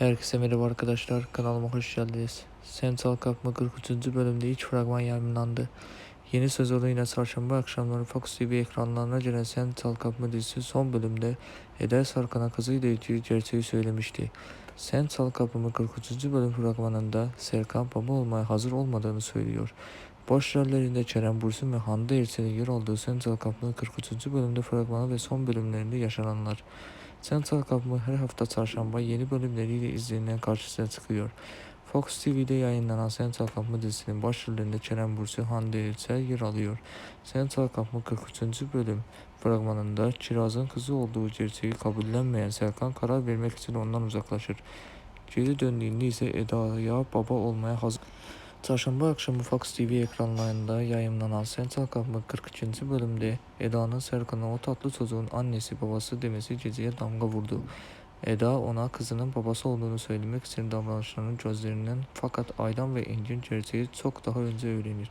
Herkese merhaba arkadaşlar, kanalıma hoş geldiniz. Central Kapma 43. bölümde ilk fragman yayınlandı. Yeni sezonuyla çarşamba akşamları Fox TV ekranlarına gelen Central Kapma dizisi son bölümde Eder Sarkan'a kızıyla ilgili gerçeği söylemişti. Central Kapma 43. bölüm fragmanında Serkan baba olmaya hazır olmadığını söylüyor. Başrollerinde Kerem Bursun ve Hande Erçel'in yer aldığı Central Kapma 43. bölümde fragmanı ve son bölümlerinde yaşananlar. Central Kapma her hafta çarşamba yeni bölümleriyle izleyenlerin karşısına çıkıyor. Fox TV'de yayınlanan Central Kapma dizisinin başrollerinde Kerem Bursu, Hande Erçel yer alıyor. Central Kapma 43. bölüm fragmanında Kiraz'ın kızı olduğu gerçeği kabullenmeyen Serkan karar vermek için ondan uzaklaşır. Geri döndüğünde ise Eda'ya baba olmaya hazır. Çarşamba akşamı Fox TV ekranlarında yayınlanan Central Kapma 42. bölümde Eda'nın Serkan'a o tatlı çocuğun annesi babası demesi geceye damga vurdu. Eda ona kızının babası olduğunu söylemek için davranışlarının gözlerinden fakat Aydan ve Engin gerçeği çok daha önce öğrenir.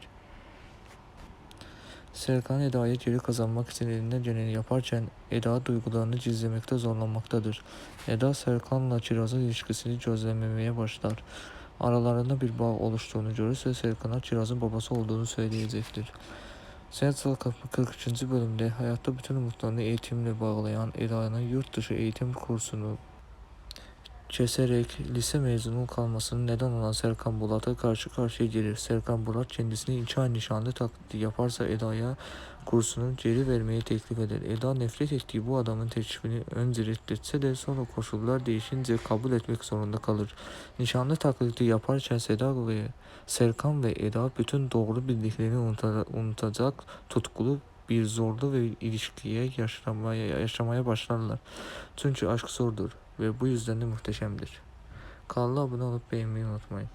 Serkan Eda'yı geri kazanmak için elinden geleni yaparken Eda duygularını gizlemekte zorlanmaktadır. Eda Serkan'la Kiraz'ın ilişkisini gözlemlemeye başlar. Aralarında bir bağ oluştuğunu görürse Serkan'a Kiraz'ın babası olduğunu söyleyecektir. Kapı 43. bölümde hayatta bütün umutlarını eğitimle bağlayan Eda'nın yurt dışı eğitim kursunu keserek lise mezunu kalmasının neden olan Serkan Bulat'a karşı karşıya gelir. Serkan Bulat kendisini intihar nişanlı taklidi yaparsa Eda'ya kursunu geri vermeyi teklif eder. Eda nefret ettiği bu adamın teklifini önce reddetse de sonra koşullar değişince kabul etmek zorunda kalır. Nişanlı taklidi yaparken Seda ve Serkan ve Eda bütün doğru bildiklerini unuta- unutacak tutkulu bir zorlu ve ilişkiye yaşamaya, yaşamaya başlarlar. Çünkü aşk zordur ve bu yüzden de muhteşemdir. Kanala abone olup beğenmeyi unutmayın.